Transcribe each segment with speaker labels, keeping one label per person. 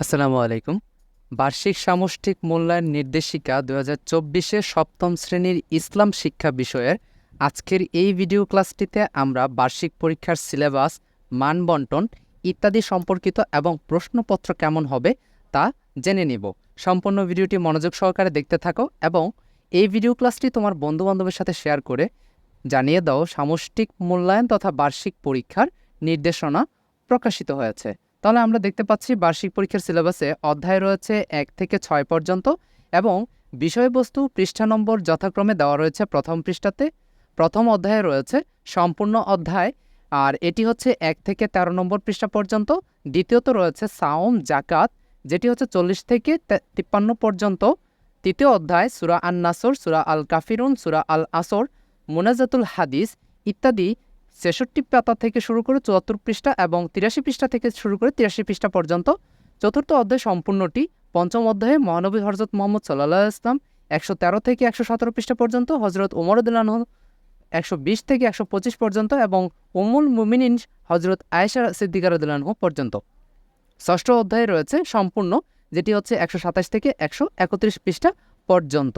Speaker 1: আসসালামু আলাইকুম। বার্ষিক সামষ্টিক মূল্যায়ন নির্দেশিকা দু হাজার চব্বিশে সপ্তম শ্রেণির ইসলাম শিক্ষা বিষয়ের আজকের এই ভিডিও ক্লাসটিতে আমরা বার্ষিক পরীক্ষার সিলেবাস, মানবন্টন ইত্যাদি সম্পর্কিত এবং প্রশ্নপত্র কেমন হবে তা জেনে নিব। সম্পূর্ণ ভিডিওটি মনোযোগ সহকারে দেখতে থাকো এবং এই ভিডিও ক্লাসটি তোমার বন্ধুবান্ধবের সাথে শেয়ার করে জানিয়ে দাও সামষ্টিক মূল্যায়ন তথা বার্ষিক পরীক্ষার নির্দেশনা প্রকাশিত হয়েছে। তাহলে আমরা দেখতে পাচ্ছি বার্ষিক পরীক্ষার সিলেবাসে অধ্যায় রয়েছে এক থেকে ছয় পর্যন্ত এবং বিষয়বস্তু পৃষ্ঠা নম্বর যথাক্রমে দেওয়া রয়েছে প্রথম পৃষ্ঠাতে। প্রথম অধ্যায়ে রয়েছে সম্পূর্ণ অধ্যায় আর এটি হচ্ছে এক থেকে ১৩ নম্বর পৃষ্ঠা পর্যন্ত। দ্বিতীয়ত রয়েছে সাওম জাকাত, যেটি হচ্ছে চল্লিশ থেকে তিপ্পান্ন পর্যন্ত। তৃতীয় অধ্যায় সুরা আন নাসর সুরা আল কাফিরুন সুরা আল আসর মুনাজাতুল হাদিস ইত্যাদি ছেষট্টি পাতা থেকে শুরু করে চুয়াত্তর পৃষ্ঠা এবং তিরাশি পৃষ্ঠা থেকে শুরু করে তিরাশি পৃষ্ঠা পর্যন্ত। চতুর্থ অধ্যায় সম্পূর্ণটি পঞ্চম অধ্যায়ে মহানবী হজরত মোহাম্মদ সাল্লাহ ইসলাম একশো তেরো থেকে একশো সতেরো পৃষ্ঠা পর্যন্ত হজরত উমরুদ্দিন একশো বিশ থেকে একশো পঁচিশ পর্যন্ত এবং উমুল মুমিনিন হজরত আয়েশা সিদ্দিকারুদ্দিলানহ পর্যন্ত। ষষ্ঠ অধ্যায়ে রয়েছে সম্পূর্ণ, যেটি হচ্ছে একশো সাতাশ থেকে একশো একত্রিশ পৃষ্ঠা পর্যন্ত।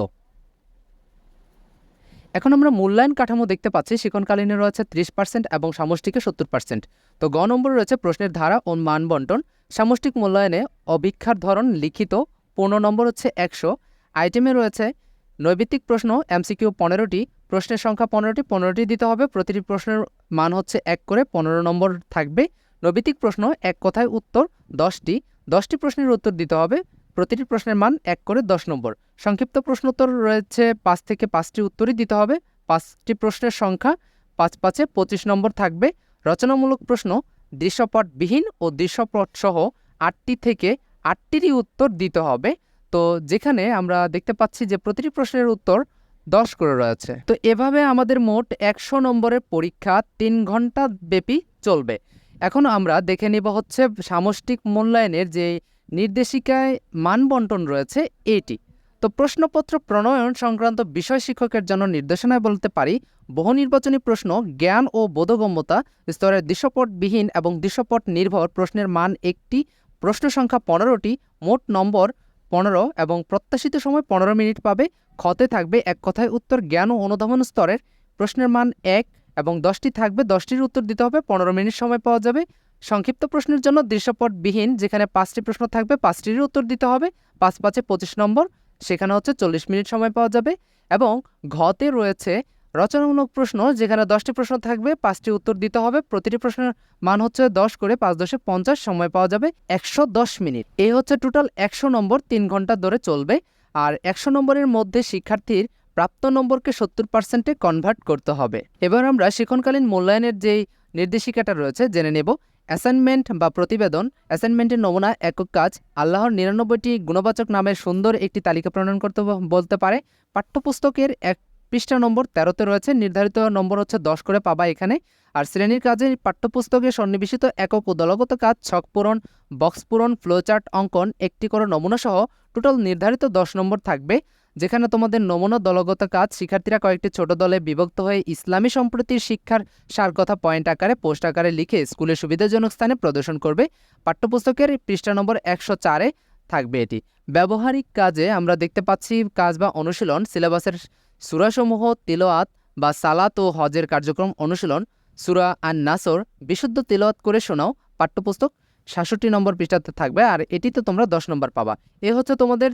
Speaker 1: এখন আমরা মূল্যায়ন কাঠামো দেখতে পাচ্ছি। শিক্ষণকালীনে রয়েছে ত্রিশ পার্সেন্ট এবং সামষ্টিকে সত্তর পার্সেন্ট তো গ নম্বরে রয়েছে প্রশ্নের ধারা ও মান বন্টন সামষ্টিক মূল্যায়নে অভিক্ষার ধরন লিখিত। পনেরো নম্বর হচ্ছে একশো। আইটেমে রয়েছে নৈবিত্তিক প্রশ্ন, এমসিকিউ পনেরোটি। প্রশ্নের সংখ্যা পনেরোটি পনেরোটি দিতে হবে। প্রতিটি প্রশ্নের মান হচ্ছে এক করে পনেরো নম্বর থাকবে। নৈবিত্তিক প্রশ্ন, এক কথায় উত্তর, দশটি। দশটি প্রশ্নের উত্তর দিতে হবে। প্রতিটি প্রশ্নের মান এক করে দশ নম্বর। সংক্ষিপ্ত প্রশ্নোত্তর রয়েছে, পাঁচ থেকে পাঁচটি উত্তরই দিতে হবে। পাঁচটি প্রশ্নের সংখ্যা পাঁচ পাঁচে পঁচিশ নম্বর থাকবে। রচনামূলক প্রশ্ন, দৃশ্যপটবিহীন ও দৃশ্যপট সহ আটটি থেকে আটটিরই উত্তর দিতে হবে। তো যেখানে আমরা দেখতে পাচ্ছি যে প্রতিটি প্রশ্নের উত্তর দশ করে রয়েছে। তো এভাবে আমাদের মোট একশো নম্বরের পরীক্ষা তিন ঘণ্টা ব্যাপী চলবে। এখন আমরা দেখে নিব হচ্ছে সামষ্টিক মূল্যায়নের যে নির্দেশিকায় মানবন্টন রয়েছে এটি। তো প্রশ্নপত্র প্রণয়ন সংক্রান্ত বিষয় শিক্ষকের জন্য নির্দেশনায় বলতে পারি, বহু নির্বাচনী প্রশ্ন জ্ঞান ও বোধগম্যতা, স্তরের দৃশ্যপটবিহীন এবং দৃশ্যপট নির্ভর প্রশ্নের মান একটি, প্রশ্ন সংখ্যা পনেরোটি, মোট নম্বর পনেরো এবং প্রত্যাশিত সময় পনেরো মিনিট পাবে, ক্ষতে থাকবে এক কথায় উত্তর জ্ঞান ও অনুধাবন স্তরের প্রশ্নের মান এক এবং দশটি থাকবে, দশটির উত্তর দিতে হবে, পনেরো মিনিট সময় পাওয়া যাবে। সংক্ষিপ্ত প্রশ্নের জন্য দৃশ্যপটবিহীন, যেখানে পাঁচটি প্রশ্ন থাকবে পাঁচটির উত্তর দিতে হবে। পাঁচ পাঁচে পঁচিশ নম্বর, সেখানে হচ্ছে চল্লিশ মিনিট সময় পাওয়া যাবে। এবং ঘতে রয়েছে রচনামূলক প্রশ্ন, যেখানে দশটি প্রশ্ন থাকবে, পাঁচটি উত্তর দিতে হবে। প্রতিটি প্রশ্নের মান হচ্ছে দশ করে পাঁচ দশে পঞ্চাশ, সময় পাওয়া যাবে একশো দশ মিনিট। এই হচ্ছে টোটাল একশো নম্বর, তিন ঘণ্টা ধরে চলবে। আর একশো নম্বরের মধ্যে শিক্ষার্থীর প্রাপ্ত নম্বরকে সত্তর পার্সেন্টে কনভার্ট করতে হবে। এবার আমরা শিক্ষণকালীন মূল্যায়নের যেই নির্দেশিকাটা রয়েছে, জেনে নেব। অ্যাসাইনমেন্ট বা প্রতিবেদন, অ্যাসাইনমেন্টের নমুনা, একক কাজ, আল্লাহর নিরানব্বইটি গুণবাচক নামের সুন্দর একটি তালিকা প্রণয়ন করতে বলতে পারে। পাঠ্যপুস্তকের এক পৃষ্ঠা নম্বর তেরোতে রয়েছে, নির্ধারিত নম্বর হচ্ছে দশ করে পাবা এখানে। আর শ্রেণির কাজে পাঠ্যপুস্তকে সন্নিবেশিত একক ও দলগত কাজ, ছক পূরণ, বক্স পূরণ ফ্লোচার্ট অঙ্কন, একটি করে নমুনা সহ টোটাল নির্ধারিত দশ নম্বর থাকবে। যেখানে তোমাদের নমুনা দলগত কাজ শিক্ষার্থীরা কয়েকটি ছোট দলে বিভক্ত হয়ে ইসলামী সম্প্রতির শিক্ষার সার কথা পয়েন্ট আকারে, পোস্ট আকারে লিখে স্কুলের সুবিধাজনক স্থানে প্রদর্শন করবে। পাঠ্যপুস্তকের পৃষ্ঠা নম্বর একশো চারে থাকবে এটি। ব্যবহারিক কাজে আমরা দেখতে পাচ্ছি কাজ বা অনুশীলন, সিলেবাসের সুরাসমূহ তিলোয়াত বা সালাত ও হজের কার্যক্রম অনুশীলন, সুরা আন নাসর বিশুদ্ধ তিলওয়াত করে শোনাও, পাঠ্যপুস্তক সাতষট্টি নম্বর পৃষ্ঠাতে থাকবে, আর এটিতে তোমরা দশ নম্বর পাবা। এ হচ্ছে তোমাদের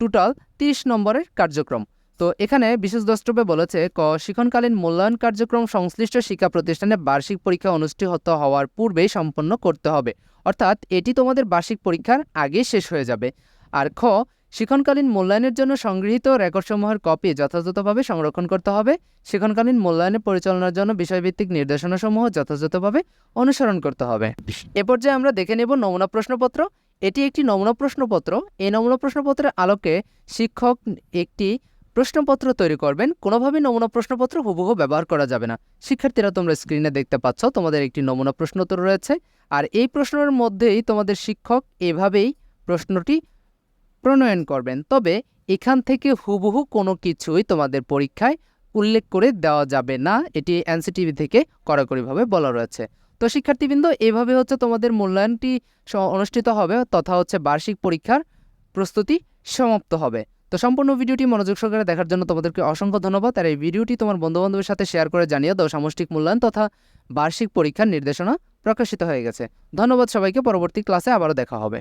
Speaker 1: টোটাল তিরিশ নম্বরের কার্যক্রম। তো এখানে বিশেষ দ্রষ্টব্যে বলেছে, ক, শিক্ষণকালীন মূল্যায়ন কার্যক্রম সংশ্লিষ্ট শিক্ষা প্রতিষ্ঠানে বার্ষিক পরীক্ষা অনুষ্ঠিত হওয়ার পূর্বেই সম্পন্ন করতে হবে। অর্থাৎ এটি তোমাদের বার্ষিক পরীক্ষার আগেই শেষ হয়ে যাবে। আর খ শিক্ষণকালীন মূল্যায়নের জন্য সংগৃহীত রেকর্ডসমূহের কপি যথাযথভাবে সংরক্ষণ করতে হবে। শিক্ষণকালীন মূল্যায়নের পরিচালনার জন্য বিষয়ভিত্তিক নির্দেশনাসমূহ যথাযথভাবে অনুসরণ করতে হবে। এ পর্যায়ে আমরা দেখে নেব নমুনা প্রশ্নপত্র। এটি একটি নমুনা প্রশ্নপত্র। এই নমুনা প্রশ্নপত্রের আলোকে শিক্ষক একটি প্রশ্নপত্র তৈরি করবেন। কোনোভাবেই নমুনা প্রশ্নপত্র হুবহু ব্যবহার করা যাবে না। শিক্ষার্থীরা তোমরা স্ক্রিনে দেখতে পাচ্ছ, তোমাদের একটি নমুনা প্রশ্নোত্তর রয়েছে। আর এই প্রশ্নের মধ্যেই তোমাদের শিক্ষক এভাবেই প্রশ্নটি প্রণয়ন করবেন। তবে এখান থেকে হুবহু কোনো কিছুই তোমাদের পরীক্ষায় উল্লেখ করে দেওয়া যাবে না। এটি এনসিটিভি থেকে কড়াকড়িভাবে বলা রয়েছে। তো শিক্ষার্থীবৃন্দ, এভাবে হচ্ছে তোমাদের মূল্যায়নটি অনুষ্ঠিত হবে তথা হচ্ছে বার্ষিক পরীক্ষার প্রস্তুতি সমাপ্ত হবে। তো সম্পূর্ণ ভিডিওটি মনোযোগ সহকারে দেখার জন্য তোমাদেরকে অসংখ্য ধন্যবাদ। আর এই ভিডিওটি তোমার বন্ধুবান্ধবের সাথে শেয়ার করে জানিয়ে দাও, সামষ্টিক মূল্যায়ন তথা বার্ষিক পরীক্ষার নির্দেশনা প্রকাশিত হয়ে গেছে। ধন্যবাদ সবাইকে, পরবর্তী ক্লাসে আবারও দেখা হবে।